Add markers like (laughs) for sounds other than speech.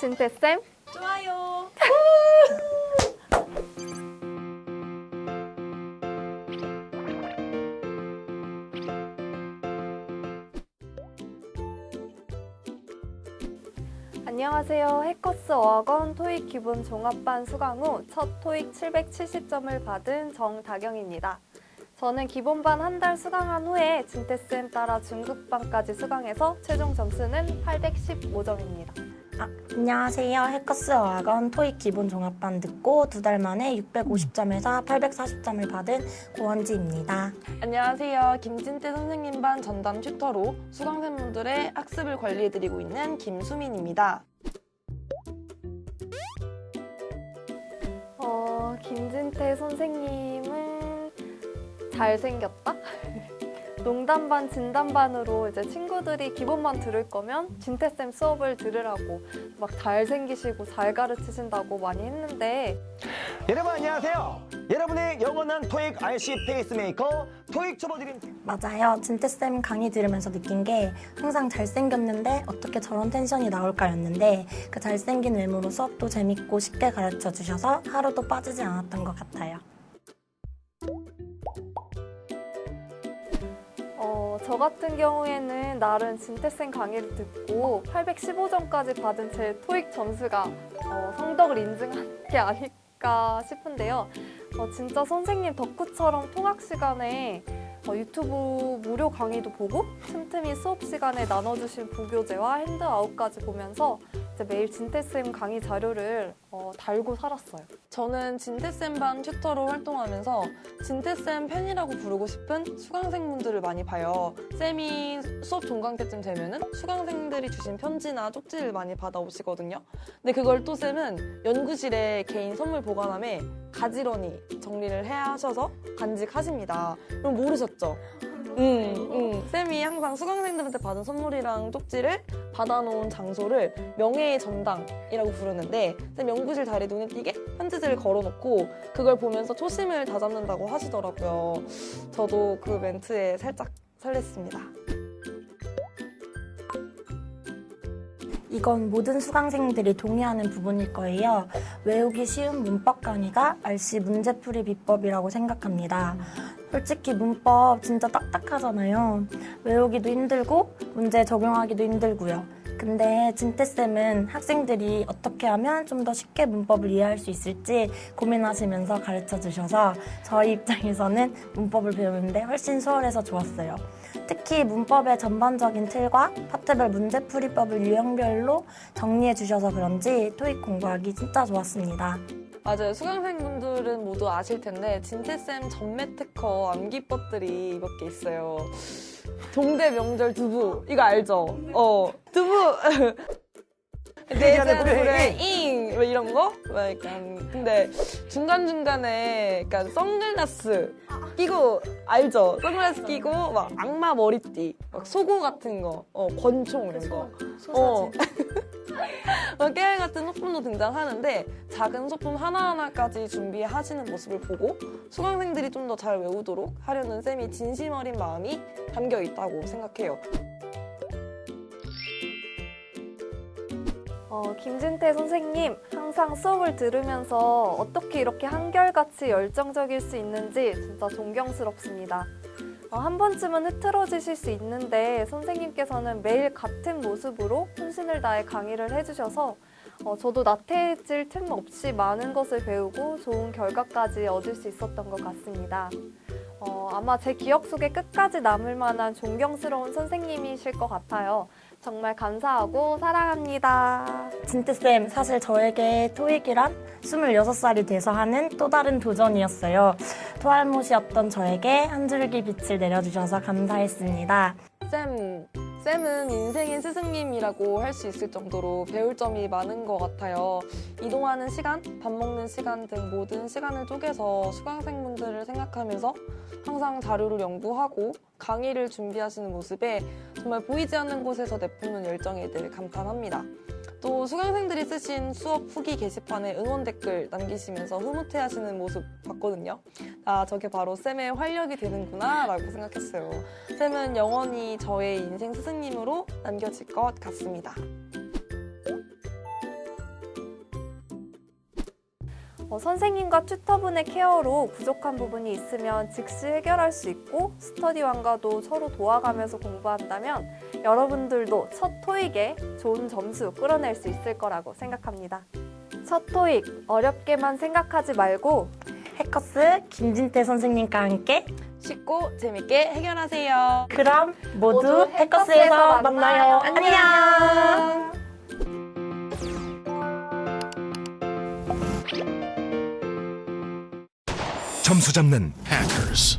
진태쌤? 좋아요. (laughs) 안녕하세요. 해커스 어학원 토익 기본 종합반 수강 후 첫 토익 770점을 받은 정다경입니다. 저는 기본반 한 달 수강한 후에 진태쌤 따라 중급반까지 수강해서 최종 점수는 815점입니다. 아, 안녕하세요. 해커스 어학원 토익 기본 종합반 듣고 두 달 만에 650점에서 840점을 받은 고원지입니다. 안녕하세요. 김진태 선생님 반 전담 튜터로 수강생분들의 학습을 관리해드리고 있는 김수민입니다. 어, 김진태 선생님은 잘생겼다? (laughs) 농담 반, 진담 반으로 이제 친구들이 기본만 들을 거면 진태쌤 수업을 들으라고 막 잘 생기시고 잘 가르치신다고 많이 했는데 여러분 안녕하세요. 여러분의 영원한 토익 RC 페이스메이커 토익 초보드림 맞아요. 진태쌤 강의 들으면서 느낀 게 항상 잘생겼는데 어떻게 저런 텐션이 나올까였는데 그 잘생긴 외모로 수업도 재밌고 쉽게 가르쳐 주셔서 하루도 빠지지 않았던 것 같아요. 저 같은 경우에는 나름 진태쌤 강의를 듣고 815점까지 받은 제 토익 점수가 어, 성덕을 인증한 (laughs) 게 아닐까 싶은데요. 어, 진짜 선생님 덕후처럼 통학 시간에 어, 유튜브 무료 강의도 보고 틈틈이 수업 시간에 나눠주신 부교재와 핸드아웃까지 보면서 이제 매일 진태쌤 강의 자료를 어, 달고 살았어요. 저는 진태쌤 반 튜터로 활동하면서 진태쌤 팬이라고 부르고 싶은 수강생분들을 많이 봐요. 쌤이 수업 종강 때쯤 되면은 수강생들이 주신 편지나 쪽지를 많이 받아오시거든요. 근데 그걸 또 쌤은 연구실에 개인 선물 보관함에 가지런히 정리를 해 하셔서 간직하십니다. 그럼 모르셨죠? 음, 음. 쌤이 항상 수강생들한테 받은 선물이랑 쪽지를 받아놓은 장소를 명예의 전당이라고 부르는데 쌤 연구실 자리에 눈에 띄게 편지지를 걸어놓고 그걸 보면서 초심을 다잡는다고 하시더라고요. 저도 그 멘트에 살짝 설렜습니다. 이건 모든 수강생들이 동의하는 부분일 거예요. 외우기 쉬운 문법 강의가 RC 문제풀이 비법이라고 생각합니다. 솔직히 문법 진짜 딱딱하잖아요. 외우기도 힘들고 문제 적용하기도 힘들고요. 근데 진태쌤은 학생들이 어떻게 하면 좀 더 쉽게 문법을 이해할 수 있을지 고민하시면서 가르쳐 주셔서 저희 입장에서는 문법을 배우는데 훨씬 수월해서 좋았어요. 특히 문법의 전반적인 틀과 파트별 문제풀이법을 유형별로 정리해 주셔서 그런지 토익 공부하기 진짜 좋았습니다. 맞아요. 수강생분들은 모두 아실 텐데 진태쌤 전매 특허 암기법들이 몇 개 있어요. 동대 명절 두부 이거 알죠? 어 두부 (laughs) 내전 불에 잉 뭐 이런 거? 막 약간 근데 중간 중간에 약간 선글라스 끼고 알죠? 선글라스 끼고 막 악마 머리띠, 막 속옷 같은 거, 어 권총 이런 거. 어. 어, 깨알 같은 소품도 등장하는데 작은 소품 하나하나까지 준비하시는 모습을 보고 수강생들이 좀 더 잘 외우도록 하려는 쌤이 진심 어린 마음이 담겨 있다고 생각해요. 어, 김진태 선생님, 항상 수업을 들으면서 어떻게 이렇게 한결같이 열정적일 수 있는지 진짜 존경스럽습니다. 어, 한 번쯤은 흐트러지실 수 있는데 선생님께서는 매일 같은 모습으로 혼신을 다해 강의를 해주셔서 어, 저도 나태해질 틈 없이 많은 것을 배우고 좋은 결과까지 얻을 수 있었던 것 같습니다. 어, 아마 제 기억 속에 끝까지 남을 만한 존경스러운 선생님이실 것 같아요. 정말 감사하고 사랑합니다. 진태쌤, 사실 저에게 토익이란 26살이 돼서 하는 또 다른 도전이었어요. 토할못이었던 저에게 한 줄기 빛을 내려주셔서 감사했습니다. 쌤, 쌤은 인생의 스승님이라고 할 수 있을 정도로 배울 점이 많은 것 같아요. 이동하는 시간, 밥 먹는 시간 등 모든 시간을 쪼개서 수강생분들을 생각하면서 항상 자료를 연구하고 강의를 준비하시는 모습에 정말 보이지 않는 곳에서 내뿜는 열정에 늘 감탄합니다. 또 수강생들이 쓰신 수업 후기 게시판에 응원 댓글 남기시면서 흐뭇해하시는 모습 봤거든요. 아 저게 바로 쌤의 활력이 되는구나 라고 생각했어요. 쌤은 영원히 저의 인생 스승님으로 남겨질 것 같습니다. 어, 선생님과 튜터분의 케어로 부족한 부분이 있으면 즉시 해결할 수 있고 스터디왕과도 서로 도와가면서 공부한다면 여러분들도 첫 토익에 좋은 점수 끌어낼 수 있을 거라고 생각합니다. 첫 토익 어렵게만 생각하지 말고 해커스 김진태 선생님과 함께 쉽고 재밌게 해결하세요. 그럼 모두, 모두 해커스에서 해커스에서 만나요. 만나요. 안녕. 점수 잡는 Hackers.